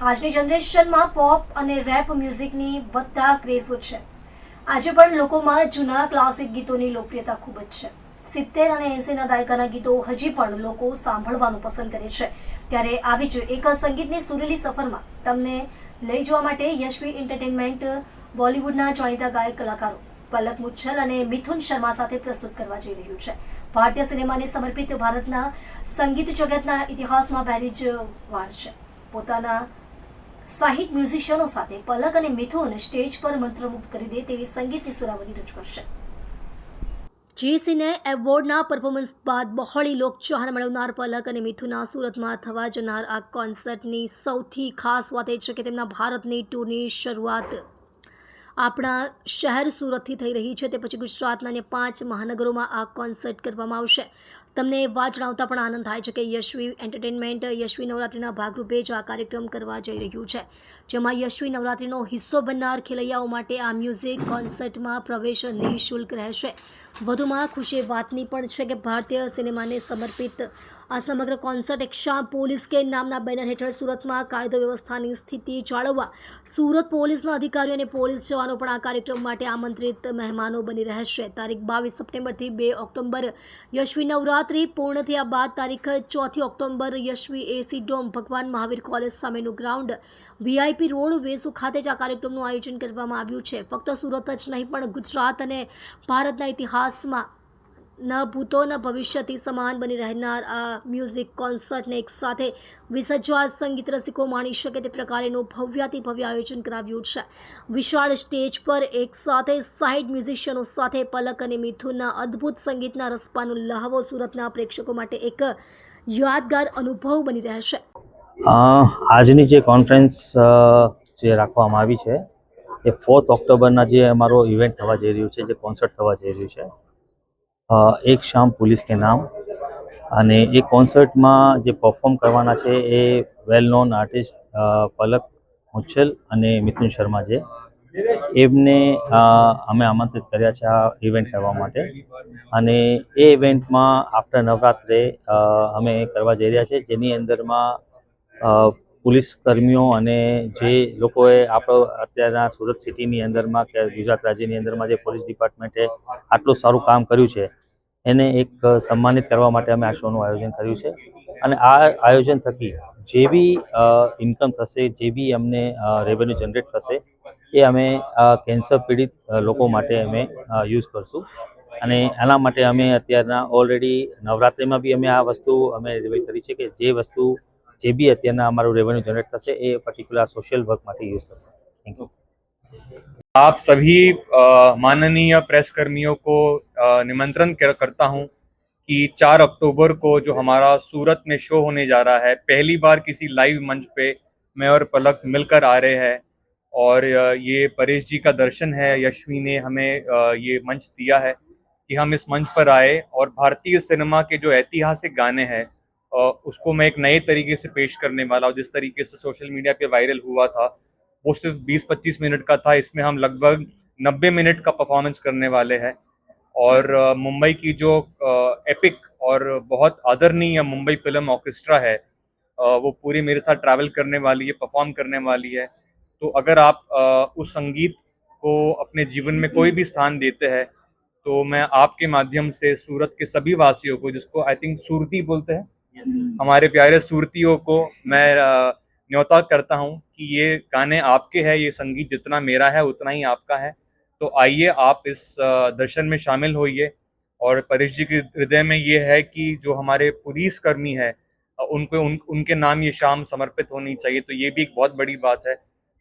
આજની જનરેશનમાં પોપ અને રેપ મ્યુઝિકની વધતા ક્રેઝ છે. આજે પણ લોકોમાં જૂના ક્લાસિક ગીતોની લોકપ્રિયતા ખૂબ જ છે. સિત્તેર અને એંસીના દાયકાના ગીતો હજી પણ લોકો સાંભળવાનું પસંદ કરે છે. ત્યારે આવી જ એક સંગીતની સુરેલી સફરમાં તમને લઈ જવા માટે યશવી એન્ટરટેનમેન્ટ, બોલિવૂડના જાણીતા ગાયક કલાકારો, પલક મુચ્છલ અને મિથુન શર્મા સાથે પ્રસ્તુત કરવા જઈ રહ્યું છે. ભારતીય સિનેમાને સમર્પિત ભારતના સંગીત જગતના ઇતિહાસમાં પહેલી જ વાર છે. પોતાના સાહિટ મ્યુઝિશિયનો સાથે પલક અને મિથુન સ્ટેજ પર મંત્રમુગ્ધ કરી દે તેવી સંગીતની સુરાવલી રજૂ કરશે. જી સિને એવોર્ડના પરફોર્મન્સ બાદ બહોળી લોકચાહન મેળવનાર પલક અને મિથુના સુરતમાં થવા જનાર આ કોન્સર્ટની સૌથી ખાસ વાત એ છે કે તેમના ભારતની ટૂરની શરૂઆત આપણા શહેર સુરતથી થઈ રહી છે તે પછી ગુજરાતના અન્ય પાંચ મહાનગરોમાં આ કોન્સર્ટ કરવામાં આવશે. તમને વાત જણાવતા પણ આનંદ થાય છે કે યશવી એન્ટરટેનમેન્ટ યશવી નવરાત્રિના ભાગરૂપે જ આ કાર્યક્રમ કરવા જઈ રહ્યું છે. જેમાં યશવી નવરાત્રિનો હિસ્સો બનનાર ખેલૈયાઓ માટે આ મ્યુઝિક કોન્સર્ટમાં પ્રવેશ નિઃશુલ્ક રહેશે. વધુમાં ખુશી વાતની પણ છે કે ભારતીય સિનેમાને સમર્પિત આ સમગ્ર કોન્સર્ટ એક્શા પોલીસ કે નામના બેનર હેઠળ સુરતમાં કાયદો વ્યવસ્થાની સ્થિતિ જાળવવા સુરત પોલીસના અધિકારીઓ અને પોલીસ જવાનો પણ આ કાર્યક્રમ માટે આમંત્રિત મહેમાનો બની રહેશે તારીખ બાવીસ સપ્ટેમ્બરથી બે ઓક્ટોબર યશવી નવરાત્રિ પૂર્ણ થયા બાદ તારીખ ચોથી October Yashvi AC dome, Bhagwan Mahavir college સામેનું ગ્રાઉન્ડ, વીઆઈપી રોડ, વેસુ ખાતે જ આ કાર્યક્રમનું આયોજન કરવામાં આવ્યું છે. ફક્ત સુરત જ નહીં, પણ ગુજરાત અને ભારતના ઇતિહાસમાં ન ભૂતો ન ભવિષ્યથી સમાન બની રહેનાર આ મ્યુઝિક કોન્સર્ટને એક સાથે વીસ હજાર સંગીત રસિકો માણી શકે તે પ્રકારેનું ભવ્યાતિ ભવ્ય આયોજન કરાવ્યું છે. વિશાળ સ્ટેજ પર એક સાથે સાઈડ મ્યુઝિશિયનો સાથે પલક અને મિથુનના અદ્ભુત સંગીતના રસપાનો લહાવો સુરતના પ્રેક્ષકો માટે એક યાદગાર અનુભવ બની રહેશે આજની જે કોન્ફરન્સ જે રાખવામાં આવી છે, એ ફોર્થ ઓક્ટોબરના જે અમારો ઇવેન્ટ થવા જઈ રહ્યું છે, જે કોન્સર્ટ થવા જઈ રહ્યું છે એક શામ પોલીસ કે નામ. અને એ કોન્સર્ટમાં જે પરફોર્મ કરવાના છે એ વેલ નોન આર્ટિસ્ટ પલક મુચ્છલ અને મિથુન શર્મા છે. એમને અમે આમંત્રિત કર્યા છે આ ઇવેન્ટ કરવા માટે. અને એ ઇવેન્ટમાં આફ્ટર નવરાત્રે અમે કરવા જઈ રહ્યા છે. જેની અંદરમાં પોલીસ કર્મીઓ અને જે લોકોએ આપણો અત્યારના સુરત સિટીની અંદરમાં કે ગુજરાત રાજ્યની અંદરમાં જે પોલીસ ડિપાર્ટમેન્ટે આટલું સારું કામ કર્યું છે, એને એક સન્માનિત કરવા માટે અમે આ શોનું આયોજન કર્યું છે. અને આ આયોજન થકી જે બી ઇન્કમ થશે, જે બી અમને રેવન્યુ જનરેટ થશે, એ અમે કેન્સર પીડિત લોકો માટે અમે યુઝ કરશું. અને એના માટે અમે અત્યારના ઓલરેડી નવરાત્રિમાં બી અમે આ વસ્તુ અમે રિવીલ કરી છે કે જે વસ્તુ જે બી અત્યારના અમારું રેવન્યુ જનરેટ થશે એ પર્ટિક્યુલર સોશિયલ વર્ક માટે યુઝ થશે થેન્ક યુ आप सभी अ, माननीय प्रेस कर्मियों को अ, निमंत्रण कर- करता हूं कि 4 अक्टूबर को जो हमारा सूरत में शो होने जा रहा है पहली बार किसी लाइव मंच पे मैं और पलक मिलकर आ रहे हैं और अ, ये परेश जी का दर्शन है यशवी ने हमें अ, ये मंच दिया है कि हम इस मंच पर आए और भारतीय सिनेमा के जो ऐतिहासिक गाने हैं अ, उसको मैं एक नए तरीके से पेश करने वाला हूँ। जिस तरीके से सोशल मीडिया पे वायरल हुआ था, वो सिर्फ़ 20-25 मिनट का था। इसमें हम लगभग 90 मिनट का परफॉर्मेंस करने वाले हैं। और मुंबई की जो एपिक और बहुत आदरणीय मुंबई फ़िल्म ऑर्केस्ट्रा है वो पूरी मेरे साथ ट्रैवल करने वाली है परफॉर्म करने वाली है। तो अगर आप उस संगीत को अपने जीवन में कोई भी स्थान देते हैं तो मैं आपके माध्यम से सूरत के सभी वासियों को, जिसको आई थिंक सूरती बोलते हैं हमारे प्यारे सूरतियों को मैं न्योता करता हूँ कि ये गाने आपके हैं ये संगीत जितना मेरा है उतना ही आपका है। तो आइए आप इस दर्शन में शामिल होइए और परेश जी के हृदय में ये है कि जो हमारे पुलिस कर्मी है उनको उन, उनके नाम ये शाम समर्पित होनी चाहिए तो ये भी एक बहुत बड़ी बात है।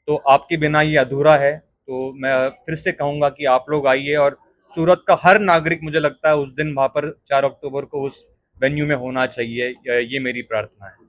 तो आपके बिना ये अधूरा है तो मैं फिर से कहूँगा कि आप लोग आइए और सूरत का हर नागरिक मुझे लगता है उस दिन वहाँ पर चार अक्टूबर को उस वेन्यू में होना चाहिए ये ये मेरी प्रार्थना है